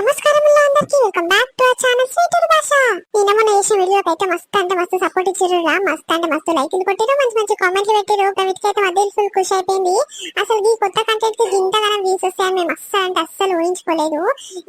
నమస్కారం అందరికి. Welcome back to our channel sweeter భాష నిన్న మొన్న చేసిన వీడియోకి అయితే మస్తు అంటే మస్తు సపోర్ట్ ఇచ్చారు రా మస్తు అంటే మస్తు లైక్లు కొట్టారు మంచి మంచి కామెంట్లు పెట్టారు ప్రవీత్కి అయితే మధ్య ఫుల్ ఖుషి అయిపోయింది. అసలు ఈ కొత్త కంటెంట్కి ఇంతగానం వ్యూస్ వస్తాయని మేము అస్సలు అంటే అస్సలు ఊహించుకోలేదు.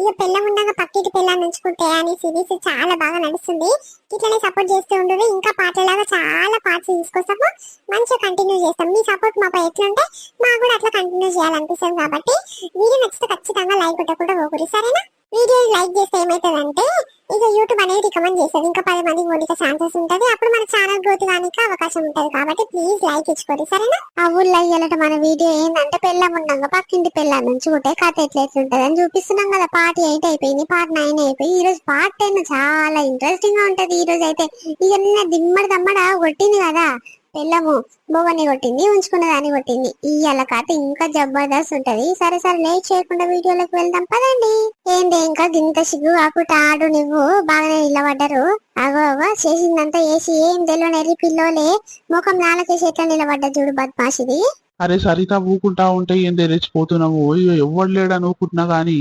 ఇక పిల్లం ఉండగా పక్కిటి పిల్లని ఉంచుకుంటే అని సిరీస్ చాలా బాగా నడుస్తుంది. ఇట్లనే సపోర్ట్ చేస్తూ ఉండరు ఇంకా పాటలాగా చాలా పార్ట్స్ తీసుకొస్తాము. మంచిగా కంటిన్యూ చేస్తాం. మీ సపోర్ట్ మాపై ఎట్లుంటే మాకు కూడా అట్లా కంటిన్యూ చేయాలనిపిస్తుంది కాబట్టి వీడియో నచ్చితే ఖచ్చితంగా లైక్ కొట్టకుండా పోకూడదు సరేనా? వీడియోని లైక్ చేస్తే ఏమవుతుందంటే ఇక యూట్యూబ్ అనేది రికమెండ్ చేస్తుంది. ఇంకా పది మందికి పోనీక ఛాన్సెస్ ఉంటుంది. అప్పుడు మన ఛానల్ గ్రోత్ కానీ అవకాశం ఉంటుంది. కాబట్టి ప్లీజ్ లైక్ ఇచ్చుకోండి. సరేనా? ఆ ఊళ్ళో అయ్యేట మన వీడియో ఏంటంటే పెళ్ళం ఉన్నాక పక్కింటి పెళ్ళం నుంచి ఉంటే కథ ఎట్లా ఎట్లుంటది అని చూపిస్తున్నాం కదా. పార్ట్ ఎయిట్ అయిపోయింది. పార్ట్ నైన్ అయిపోయి ఈ రోజు పార్ట్ టెన్ చాలా ఇంట్రెస్టింగ్గా ఉంటది. ఈ రోజు అయితే ఇక నిన్న దిమ్మడి దమ్మడ కొట్టింది కదా. పెళ్ళము బొవ్వని కొట్టింది ఉంచుకున్న దాన్ని కొట్టింది. ఇయ్యాల కథ ఇంకా జబర్దస్త్ ఉంటది. సరే సరే లేట్ చేయకుండా వీడియోలోకి వెళ్దాం పదండి. ఏంటి ఇంకా గింత సిగ్గు కాకుండా ఆడు నువ్వు బాగానే నిలబడ్డారు. అగో అగో చేసిందంతా వేసి ఏం తెలియని పిల్లోలే ముఖం నాలకేసి ఎట్లా నిలబడ్డా చూడు బద్మాషిది. అరే సరిత ఊకుంటా ఉంటే ఏం తెలిసిపోతున్నావు అయ్యో ఎవడు లేడని ఊకుంటున్నా కానీ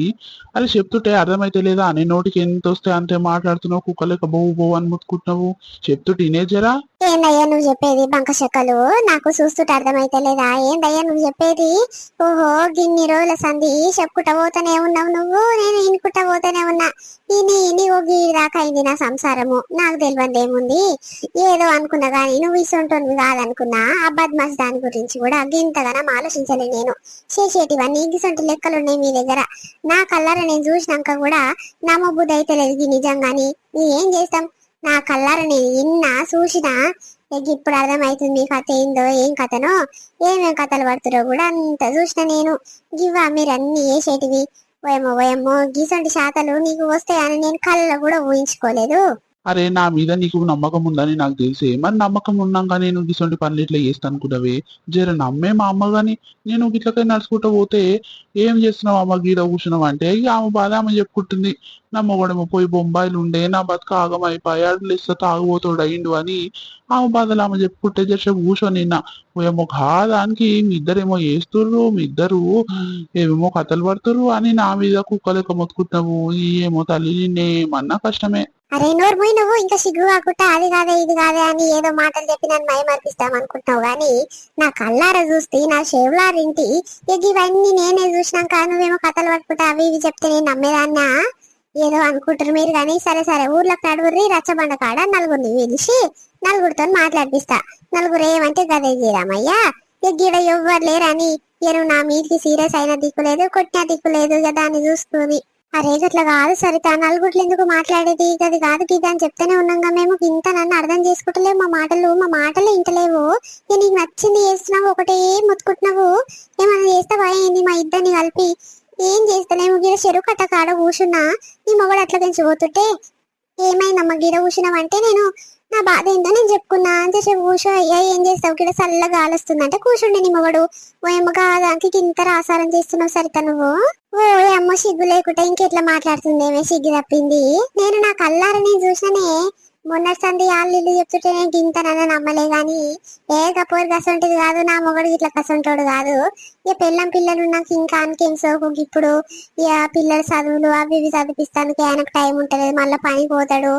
అరే చెప్తుంటే అర్థమైతే లేదా? నీ నోటికి ఎంత వస్తే అంతే మాట్లాడుతున్నావు? కుక్కలేక బో బో అని ముట్టుకుంటున్నావు చెప్తుంటే ఇనేజరా ఏందయ్యా నువ్వు చెప్పేది బంక చెక్కలు నాకు చూస్తుంటే అర్థమైతే లేదా ఏందయ్యా నువ్వు చెప్పేది? ఓహో గిన్ని రోజుల సంధి చెప్పుకుంటా పోతానే ఉన్నావు నువ్వు. నేను ఇనుకుంటా పోతానే ఉన్నా. ఇని ఇని ఓ గీడి అయింది నా సంసారము. నాకు తెలియదు ఏముంది. ఏదో అనుకున్నా గానీ నువ్వు ఇసొంటోనివి కాదనుకున్నా ఆ దాని గురించి కూడా గింతగానం ఆలోచించలే నేను. చేసేటివన్నీ గిసొంటి లెక్కలు ఉన్నాయి మీ దగ్గర. నా కల్లారా నేను చూసినాక కూడా నమ్మబుద్ధి అయితే లేదు నిజంగాని. నీ ఏం చేస్తాం? నా కల్లారా నేను ఇన్న చూసినా ఇప్పుడు అర్థమవుతుంది మీ కథ ఏందో ఏం కథనో ఏమేం కథలు పడుతురో కూడా అంత చూసిన నేను. గివ్వా మీరు అన్ని వేసేటివి. ఓయమ్మో ఓయమ్మో గీసంటి శాతలు నీకు వస్తాయని నేను కళ్ళ కూడా ఊహించుకోలేదు. అరే నా మీద నీకు నమ్మకం ఉందని నాకు తెలిసే. మరి నమ్మకం ఉన్నాక నేను ఇటువంటి పనులు ఇట్లా చేస్తాను అనుకుంటావే జర నమ్మే మా అమ్మ కానీ నేను గిట్లకై నడుచుకుంటూ పోతే ఏం చేస్తున్నావు అమ్మ గీడ కూర్చున్నావు అంటే? ఇక ఆమె బాధ ఆమె చెప్పుకుంటుంది. నా మొగడేమో పోయి బొంబాయిలు ఉండే నా బతుక ఆగమైపోయి అడ్లు ఇస్తే అయ్యిండు అని ఆమె బాధలు ఆమె చెప్పుకుంటే జర కూర్చొని నిన్న. ఏమో కాదానికి మీ ఇద్దరేమో చేస్తుర్రు మీ ఇద్దరు ఏమేమో కథలు పడుతురు అని నా మీద కుక్కలెక్క మొత్తుకుంటున్నావు. ఏమో తల్లి నిన్నేమన్నా కష్టమే. అరే నోరు పోయి నువ్వు ఇంకా సిగ్గు కాకుండా అది కాదే ఇది కాదే అని ఏదో మాటలు చెప్పి నన్ను మయమర్పిస్తాం అనుకుంటున్నావు కానీ నా కళ్ళార చూస్తే నా చెవులారింటి ఇక ఇవన్నీ నేనే చూసినాక నువ్వేమో కథలు పట్టుకుంటా అవి ఇవి చెప్తే నేను నమ్మేదాన్నా? ఏదో అనుకుంటారు మీరు కానీ సరే సరే ఊర్లోకి నడుగురి రచ్చబండ కాడ నలుగురిని పిలిచి నలుగురితో మాట్లాడిపిస్తా. నలుగురు ఏమంటే గదే గీరామయ్యా ఇక గీడ ఎవ్వరు లేరని ఇక నా మీదకి సీరియస్ అయిన దిక్కు లేదు కొట్టిన దిక్కు లేదు ఇక దాన్ని చూసుకుని. అరే గట్ల కాదు సరిత నలుగుట్లు ఎందుకు మాట్లాడేది? అది కాదు గీత అని చెప్తూనే ఉన్నాగా మేము. ఇంత నన్ను అర్థం చేసుకుంటలేవు మా మాటలు మా మాటలు ఇంటలేవు. నేను నీకు నచ్చింది చేస్తున్నావు ఒకటే ముత్తుకుంటున్నావు. ఏమన్నా చేస్తావా ఏంది మా ఇద్దరిని కలిపి? ఏం చేస్తలేము గిడ చెరువు కట్ట కాడ కూర్చున్నా. నీ మొగడు అట్లా పెంచిపోతుంటే ఏమైందమ్మా గిడ కూర్చున్నావంటే నేను నా బాధ ఏందో నేను చెప్పుకున్నా. అంతే చెప్పు కూర్చో అయ్యా ఏం చేస్తావు? గిడ చల్లగా గాలొస్తుందంటే కూర్చుండే నీ మొగడు. ఓ ఏమో కాదానికి ఇంత రాసారం చేస్తున్నావు సరిత నువ్వు? ఓ అమ్మో సిగ్గు లేకుంటే ఇంకెట్లా మాట్లాడుతుందేమే? సిగ్గు తప్పింది. నేను నా కల్లారని చూసానే చూసిననే. మొన్న సంది వాళ్ళు ఇల్లు చెప్తుంటే నేను గింతనని నమ్మలే కానీ ఏ కపోరు కసంటిది కాదు నా మొగడు ఇట్లా కసంటోడు కాదు. ఇక పెళ్ళం పిల్లలు నాకు ఇంకా అనికేం సోకు ఇప్పుడు? ఇక పిల్లల చదువులు అవి ఇవి చదివిస్తానికి ఆయనకు టైం ఉంటలేదు మళ్ళీ పని పోతాడు.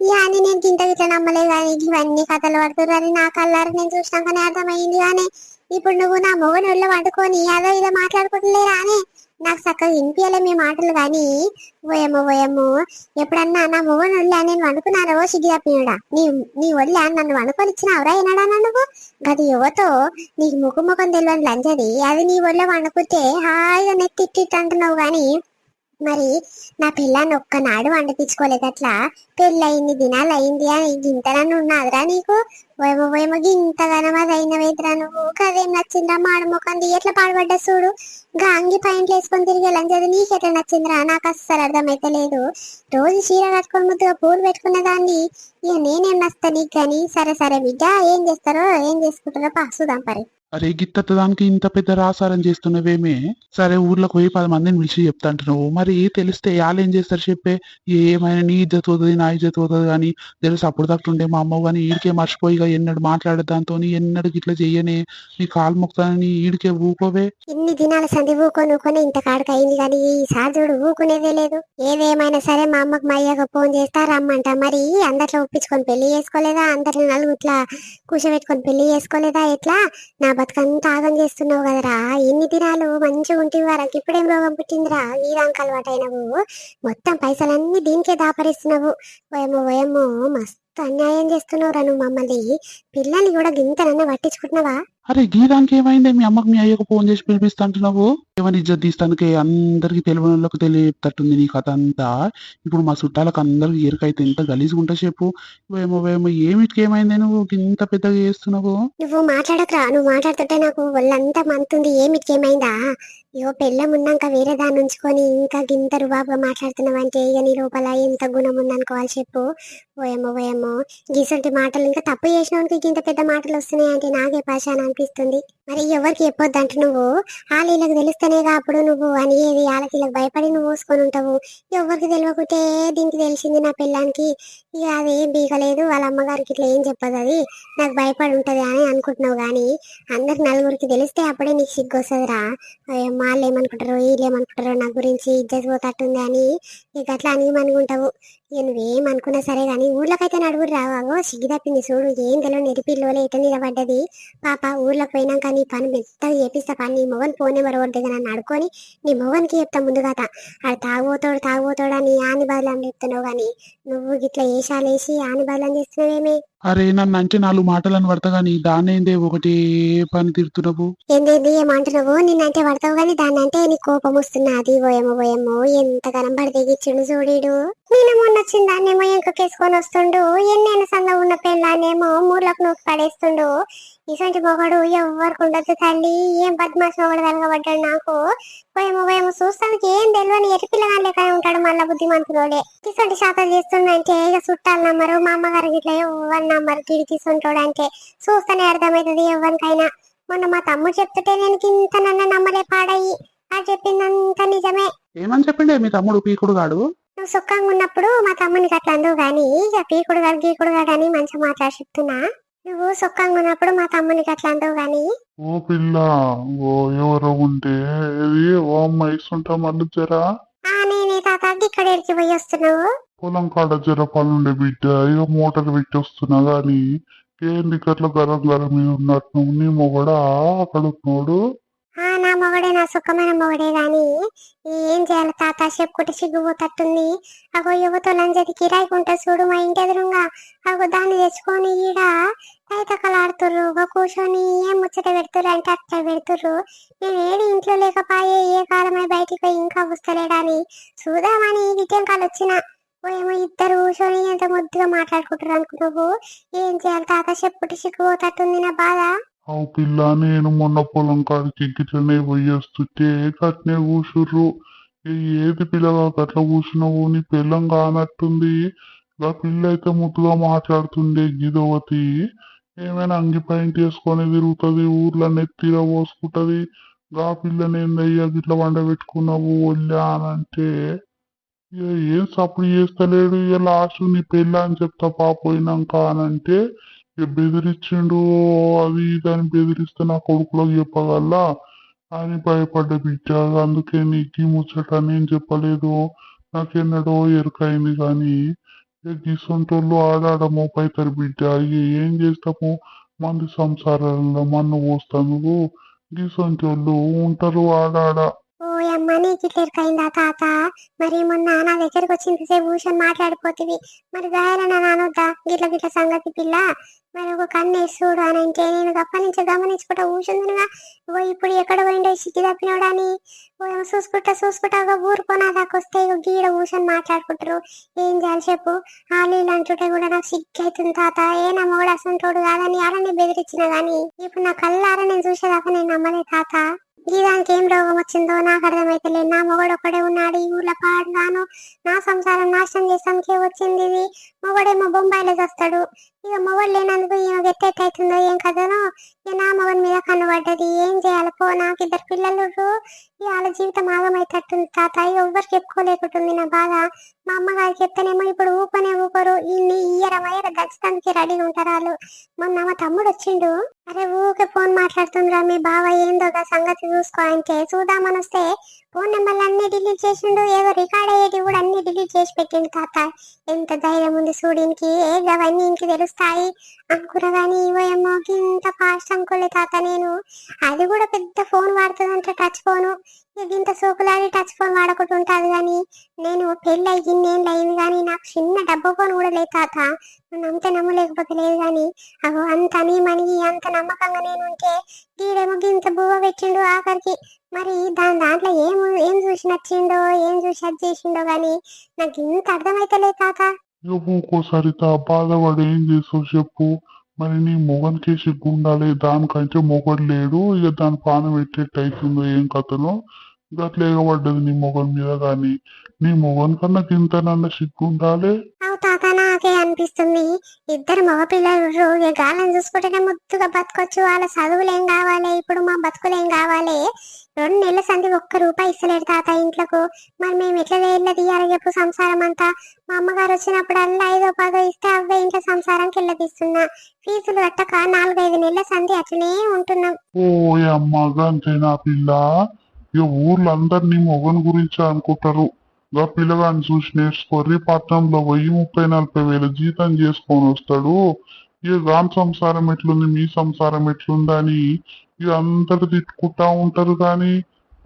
ఇక అని నేను గింత ఇట్లా నమ్మలే కానీ ఇవన్నీ కథలు పడుతున్నారు అని నా కల్లారా నేను చూసినాకనే అర్థమైంది కానీ ఇప్పుడు నువ్వు నా మొగని ఒళ్ళో వండుకొని అదో ఇదో మాట్లాడుకుంటలేరా అని చక్కగా వినిపించలే మీ మాటలు కానీ ఓయమ్మో ఓయమ్మో ఎప్పుడన్నా నా మొగని వల్లా నేను వణుకున్నారో సిగ్గి తప్పినడా? నీ నీ వల్లా నన్ను వండుకొని ఏనాడా నువ్వు? గది యువతో నీకు ముఖం ముఖం తెలియని లంచది అది నీ వల్ల వండుకుంటే హాయిగా నెత్తి ఇట్టిట్టు అంటున్నావు కానీ మరి నా పిల్లని ఒక్కనాడు వండిపించుకోలేదు అట్లా పెళ్ళయింది దినాలు అయింది అని గింతలను ఉన్నదిరా నీకు? ఓయమో ఓయమో గింతగానం అది నువ్వు? కదేం నచ్చిందిరా మాడ మొఖం ఎట్లా పాడుపడ్డా చూడు? గాంగి పాయింట్లు వేసుకొని తిరిగేలా నీకు ఎట్లా నచ్చిందిరా? నాకు అస్సలు అర్థమైతే లేదు. రోజు చీర కట్టుకొని ముద్దుగా పూలు పెట్టుకున్న దాన్ని ఇక నేనేం నస్తా నీకు కానీ సరే సరే బిడ్డ ఏం చేస్తారో ఏం చేసుకుంటారో పాసుదాం పరి. అరే గిత్త దానికి ఇంత పెద్ద రాసారం చేస్తున్నవేమే? సరే ఊర్లోకి పోయి పది మందిని పిలిచి చెప్తాంటున్నావు. మరి తెలిస్తే వాళ్ళు ఏం చేస్తారు చెప్పే? ఏమైనా నీ ఇజ్జత్ పోతుంది నా ఇజ్జత్ పోతుంది కానీ తెలుసు అప్పుడు తట్టుండే మా అమ్మ కానీ ఈడికే మర్చిపోయి ఎన్నడు మాట్లాడే దాంతో ఎన్నడు గిట్లా చెయ్యనే. నీ కాలు మొక్తానని ఈడికే ఊకోవే. ఇన్ని దినాల సంధి ఊకొని ఊకొని ఇంత కాడికి అయింది కానీ ఈసారి చూడు ఊకునేదే లేదు. ఏదేమైనా సరే మా అమ్మకు మా అయ్యకు ఫోన్ చేస్తా రమ్మంట. మరి అందట్లో ఒప్పించుకొని పెళ్ళి చేసుకోలేదా? అందరిని నలుగు ఇట్లా కూర్చోబెట్టుకొని పెళ్ళి చేసుకోలేదా? ఎట్లా? నా బతుకంతా ఆగం చేస్తున్నావు కదరా. ఇన్ని దినాలు మంచిగా ఉంటే వారికి ఇప్పుడేం రోగం పుట్టిందిరా? ఈ దానికి అలవాటు అయినవు మొత్తం పైసలన్నీ దీనికే దాపరిస్తున్నావు. ఓయమ్మో ఓయమ్మో మస్తు అన్యాయం చేస్తున్నావురా నువ్వు మమ్మల్ని? పిల్లల్ని కూడా గింతనన్నా పట్టించుకుంటున్నావా? అరే గీదానికి ఏమైంది? మీ అమ్మకి మీ అయ్యకు ఫోన్ చేసి పిలిపిస్తా అంటున్నావు ఏమని ఇజ్జత్ తీస్తానికి అందరికి తెలియని వాళ్ళకి తెలియతట్టుంది నీ కథ అంతా? ఇప్పుడు మా చుట్టాలకు అందరికి ఎరుకైతే ఎంత గలీజ్గా ఉంటా చెప్పు. ఏమో ఏమో ఏమిటికి ఏమైంది నువ్వు? ఇంత పెద్దగా చేస్తున్నావు? నువ్వు మాట్లాడకరా. నువ్వు మాట్లాడుతుంటే నాకు ఒళ్ళంతా మంతుంది. ఏమిటి ఏమైందా? అయ్యో పెళ్ళం ఉన్నాక వేరే దాన్ని ఉంచుకొని ఇంకా గింత రుబాబుగా మాట్లాడుతున్నావు అంటే ఇక నీ లోపల ఎంత గుణం ఉందనుకోవాలి చెప్పు. ఓయమ్మో ఓయమ్మో. గీసంటి మాటలు ఇంకా తప్పు చేసినవానికి గింత పెద్ద మాటలు వస్తున్నాయి అంటే నాకే పాషాన్ అనిపిస్తుంది. మరి ఎవరికి చెప్పొద్దంట నువ్వు? వాళ్ళకి తెలుస్తేనేగా అప్పుడు నువ్వు అని వాళ్ళకి ఇలా భయపడి నువ్వు పోసుకొని ఉంటావు? ఎవరికి తెలియకుంటే దీనికి తెలిసింది నా పిల్లానికి ఇక అదేం బీగలేదు వాళ్ళ అమ్మగారికి ఇట్లా ఏం చెప్పదు అది. నాకు భయపడి ఉంటది అని అనుకుంటున్నావు కానీ అందరికి నలుగురికి తెలిస్తే అప్పుడే నీకు సిగ్గు వస్తుందిరా అయ్యో, వాళ్ళు ఏమనుకుంటారో వీళ్ళు ఏమనుకుంటారో నా గురించి ఇజ్జత్ పోతట్టుంది అని ఇక అట్లా అని అనుకుంటావు ఇక నువ్వేమనుకున్నా సరే కానీ ఊర్లోకైతే నడుగురు రావాగో సిగ్గు తప్పింది చూడు. ఏం తెలియదు నెరిపిల్లోలే ఎట నిలబడ్డది పాప ఊర్లోకి పోయినాక నీ పని మెత్తగా చేపిస్తా. పని నీ మొగన్ ఫోన్ నెంబర్ దగ్గర నన్ను అడుకొని నీ మొగన్కి చెప్తా ముందుగాత ఆడు తాగుపోతాడు తాగుపోతాడు అని ఆని బదులు చెప్తున్నావు కానీ నువ్వు గిట్లా ఏషాలు వేసి ఆని బదులు చేస్తున్నావేమే? అరే నన్ను అంటే నాలుగు మాటలను పడతా కానీ దాన్నేందే ఒకటి పని తిడుతున్నావు ఏందేంది? ఏమంటున్నావు నిన్నంటే పడతావు కానీ దాన్ని అంటే నీకు కోపం వస్తున్నది. ఓయమో ఓయమో ఎంత కనం పడితే చూడీడు నేను మొన్న వచ్చిన ఎంకకేసుకొని వస్తుండు ఎన్నైనా సంద ఉన్న పెళ్ళానేమో మూలకు నూకి పడేస్తుండు. ఇసంటి మొగడు ఎవరికి ఉండదు తల్లి ఏం బద్మాష్ మొగడు వెలగబడ్డాడు నాకు? పోయేమో పోయేమో చూస్తానికి ఏం తెలియని ఎరిపిల్లగా లెక్క ఉంటాడు మళ్ళా బుద్ధిమంతులోడే. ఇసంటి శాతాలు చేస్తుండంటే ఇక చుట్టాలు నమ్మరు మా అమ్మగారికి ఇట్లా ఎవరు నమ్మరు గిడికి ఇస్తుంటాడు అంటే చూస్తేనే అర్థమవుతుంది ఎవరికైనా మొన్న మా తమ్ముడు చెప్తుంటే నేను ఇంత నన్ను నమ్మలే పాడయి అది చెప్పిందంత నిజమే. ఏమని చెప్పిండే మీ తమ్ముడు పీకుడు గాడు? నువ్వు సుఖంగా ఉన్నప్పుడు మా తమ్మునికి అట్లా అందవు గాని ఇక పీకుడు గాడు గీకుడు గాడు అని మంచిగా మాట్లాడి చెప్తున్నా. నువ్వు సుఖంగా ఉన్నప్పుడు మా తమ్మునికి అట్లా అందవు గాని. ఓ పిల్ల ఓ ఎవరో ఉంటే ఇది ఓ అమ్మ ఇస్తుంటా మళ్ళీ జరా ఆ నేనే తాత ఇక్కడ ఎడికి పోయి వస్తున్నావు? పొలం కాడ జర పనుండే బిడ్డ ఇక మోటార్ పెట్టి వస్తున్నా గాని ఏంది గట్ల గరం గరం మీద ఉన్నట్టు నీ మొగడా అక్కడ ఉన్నాడు? మొగడే నా సుఖమైన మొగడే గాని. ఏం చేయాలి తాత? చెప్పుకుంటే సిగ్గుపోతట్టుంది. అగో యువతో లంజది కిరాయికుంటా చూడు మా ఇంటి ఎదురుగా. అగో దాన్ని తెచ్చుకొని ఈడ తైతకలాడుతుర్రు. ఒక కూర్చొని ఏం ముచ్చట పెడుతుర్రు అంటే అట్లా పెడుతుర్రు. నేను ఏడు ఇంట్లో లేకపాయే ఏ కాలమై బయటికి పోయి ఇంకా వస్తలేడని. చూద్దామని విద్యంకాలు వచ్చిన. ఏమో ఇద్దరు కూర్చొని ఎంత ముద్దుగా మాట్లాడుకుంటారు అనుకున్నావు ఏం చేయాలి తాత? చెప్పుటి సిగ్గుపోతట్టుంది నా బాధ. అవు పిల్ల నేను మొన్న పొలం కాడికి గిట్లనే పోయి కట్నే గట్నే కూసుర్రు. ఏది పిల్లగా గట్ల కూర్చున్నావు నీ పిల్లం కానట్టుంది. ఇలా పిల్ల అయితే ముద్దుగా మాట్లాడుతుండే గిదవతి. ఏమైనా అంగి పాయింట్ వేసుకొని తిరుగుతుంది ఊర్లో నెత్తిర పోసుకుంటది. గా పిల్లని ఏందయ్యా గిట్ల వండ పెట్టుకున్నావు ఒళ్ళా అని అంటే ఏం సప్పుడు చేస్తలేడు? ఇక లాస్ట్ నీ పెళ్ళ అని చెప్తా పాపోయినాక అని అంటే బెదిరించిండు అది దాన్ని బెదిరిస్తే నా కొడుకులకు చెప్పగల అని భయపడ్డ బిడ్డ. అందుకే నీకు ముచ్చట నేను చెప్పలేదు. నాకెన్నడో ఎరుకైంది కానీ గీసంటోళ్ళు ఆడాడము ఆడాడ మోపైతారు బిడ్డ ఏం చేస్తాము? మంది సంసారాలలో మన్ను పోస్తాను గీసంటోళ్ళు ఉంటారు ఆడాడ. ఓయమ్మ నీకు ఇట్లా తాత? మరి మొన్న నా దగ్గరకు వచ్చింతసేపు కూర్చొని మాట్లాడిపోతుంది మరి గాయాలన్న నానొద్దా? గిట్ల గిట్ల సంగతి పిల్ల. మరి ఒక కన్ను చూడు అని అంటే నేను గప్ప నుంచి గమనించుకుంటా కూర్చుందిగా ఓ ఇప్పుడు ఎక్కడ పోయిండో సిగ్గి తప్పినోడని. ఓ చూసుకుంటా చూసుకుంటా ఒక ఊరుకోనా దాకా వస్తే ఇగో గీడ కూర్చొని మాట్లాడుకుంటారు. ఏం చేయాలి చెప్పు? వాళ్ళు అంటుంటే కూడా నాకు సిగ్గు అవుతుంది తాత. ఏ నా మొగడు అసంటోడు కాదని అలానే బెదిరించిన కానీ ఇప్పుడు నా కళ్ళారా నేను చూసేదాకా నేను నమ్మలే తాత. ఈ ఏం రోగం వచ్చిందో నాకు అర్థమైతలే నా మొగడు ఒకడే ఉన్నాడు ఈ ఊర్లో పాడుగాను. నా సంసారం నాశనం చేసానికే వచ్చింది ఇది. మొగడేమో బొంబాయిలో చేస్తాడు. ఇక మొగలు లేనందుకు ఈమె ఎట్టెట్ అవుతుందో ఏం కదనో ఇక నా మొగన్ మీద కనబడ్డది ఏం చేయాలి? పో నాకు ఇద్దరు పిల్లలు వాళ్ళ జీవితం ఆగమైతట్టుంది తాత. ఎవ్వరు చెప్పుకోలేకుంటుంది నా బాధ. మా అమ్మగారు చెప్తేనేమో ఇప్పుడు ఊపనే ఊపరు. ఇన్ని ఇయ్యర వయ్యర దచ్చడానికి రెడీగా ఉంటారు వాళ్ళు. మొన్న మా తమ్ముడు వచ్చిండు. అరే ఊకే ఫోన్ మాట్లాడుతుండ్రా మీ బావ. ఏందో సంగతి చూసుకో అంటే. చూద్దామని వస్తే ఫోన్ నెంబర్లు అన్ని డిలీట్ చేసిండు. ఏదో రికార్డ్ అయ్యేది కూడా అన్ని డిలీట్ చేసి పెట్టిండు తాత. ఎంత ధైర్యం ఉంది చూడీనికి ఏ అవన్నీ తెలుసు. తెలుస్తాయి అంకుర కానీ ఇవేమో ఇంత ఫాస్ట్ అంకులే తాత నేను. అది కూడా పెద్ద ఫోన్ వాడుతుందంటే టచ్ ఫోను. ఇక ఇంత సోకులాడి టచ్ ఫోన్ వాడకుండా ఉంటుంది కానీ నేను పెళ్ళి అయ్యింది ఏం లేదు కానీ నాకు చిన్న డబ్బు ఫోన్ కూడా లేదు తాత. నన్ను అంత నమ్మలేకపోతే లేదు కానీ అగో అంత అని మనకి అంత నమ్మకంగా నేను ఉంటే గీడేమో గింత బువ్వ పెట్టిండు ఆఖరికి. మరి దాని దాంట్లో ఏం ఏం చూసి నచ్చిండో ఏం చూసి అది చేసిండో కానీ నాకు ఇంత అర్థమైతలేదు తాత. ఇక ఒక్కోసారి బాధపడి ఏం చేసావు చెప్పు. మరి నీ మొగన్కి సిగ్గుండాలి దానికంటే మొగడు లేడు. ఇక దాని పానం ఎట్టేట్టు అవుతుందో ఏం కథలో? గట్ల ఎగబడ్డది నీ మొగన్ మీద కానీ నీ మొగన్ కన్నా ఇంతనన్నా సిగ్గుండాలి? అనిపిస్తుంది. ఇద్దరు మగపిల్లలు ఇక గాలం చూసుకుంటేనే ముద్దుగా బతకొచ్చు. వాళ్ళ చదువులు ఏం కావాలి ఇప్పుడు మా బతుకులు ఏం కావాలి. రెండు నెలల సంది ఒక్క రూపాయి ఇస్తలేడు తాత ఇంట్లకు. మరి మేము ఎట్లా వేళ్ళ తీయాలి చెప్పు సంసారం అంతా? మా అమ్మగారు వచ్చినప్పుడు అల్లా ఐదో పదో ఇస్తే అవే ఇంట్లో సంసారానికి వెళ్ళ ఫీజులు కట్టక నాలుగైదు నెలల సంది అట్లనే ఉంటున్నాం. ఓ అమ్మగా పిల్ల. ఈ ఊర్లందరినీ మొగన్ గురించి అనుకుంటారు. గా పిల్లగాని చూసి నేర్చుకోర్రి పట్టణంలో పోయి ముప్పై నలభై వేల జీతం చేసుకొని వస్తాడు. ఇక గాని సంసారం ఎట్లుంది మీ సంసారం ఎట్లుందని ఇక అంతటి తిట్టుకుంటా ఉంటారు కానీ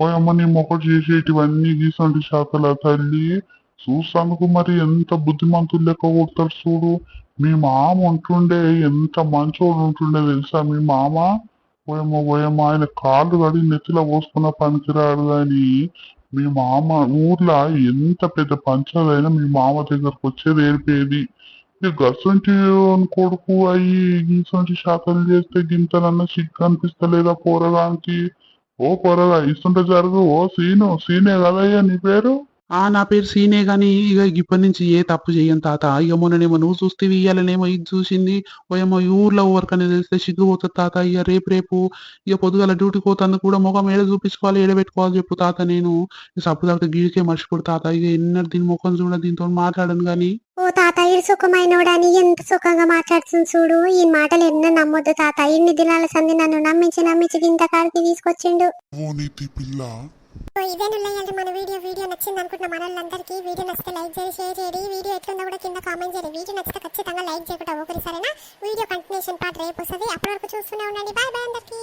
పోయమ్మ నీ మొక్కడు చేసేటివన్నీ గీసంటి శాతల తల్లి. చూసానుకు మరి ఎంత బుద్ధిమంతులు లెక్క కొడతారు చూడు. మీ మామ ఉంటుండే ఎంత మంచోడు ఉంటుండే తెలుసా మీ మామ? పోయమ్మ పోయమ్మ ఆయన కాళ్ళు కడిగి నెత్తిలో పోసుకున్న పనికిరాడు కానీ మీ మామ ఊర్లో ఎంత పెద్ద పంచాలైనా మీ మామ దగ్గరకు వచ్చేది ఏడిపోయేది. గసంటి కొడుకు అయ్యి గీసంటి శాతలు చేస్తే గింతనన్న సిగ్గు అనిపిస్తలేదా పోరగానికి? ఓ పోరగా ఇస్తుంటే జరుగు ఓ సీను సీనే కదయ్యా నీ పేరు? ఆ నా పేరు సీనే గాని ఇక ఇప్పటి నుంచి ఏ తప్పు చెయ్యను తాత. ఇక మొన్ననేమో నువ్వు చూస్తే ఇయ్యాలనేమో ఇది చూసింది. ఓయేమో ఈ ఊర్లో ఊరికనే తెలిస్తే సిగ్గుపోతుంది తాత. ఇక రేపు రేపు ఇక పొద్దుగాల డ్యూటీకి పోతాను కూడా ముఖం ఏడ చూపించుకోవాలి ఏడ పెట్టుకోవాలి చెప్పు తాత నేను. సప్పు దాకా గీడికే మర్చిపోడు తాత. ఇక ఎన్నడు దీని ముఖం చూడ దీంతో మాట్లాడను గాని. ఓ తాత ఇది సుఖమైనోడని ఎంత సుఖంగా మాట్లాడుతుంది చూడు. ఈ మాటలు ఎన్నో నమ్మొద్దు తాత. ఇన్ని దినాల సంది నన్ను నమ్మించి నమ్మించి ఇంత కాడికి తీసుకొచ్చిండు. ఓ నీతి పిల్ల. సో ఇదే నుల్లయ్యండి మన వీడియో వీడియో నచ్చింది అనుకుంటున్న మన వీడియో నచ్చితే లైక్ చేసి షేర్ చేయండి వీడియో ఎట్లుందో కూడా కింద కామెంట్ చేయండి వీడియో నచ్చితే ఖచ్చితంగా లైక్ చేయకుండా ఒకరి సరేనా? వీడియో కంటిన్యూషన్ పార్ట్ రేపు వస్తుంది. అప్పటి వరకు చూస్తూనే ఉండండి. బాయ్ బాయ్ అందరికీ.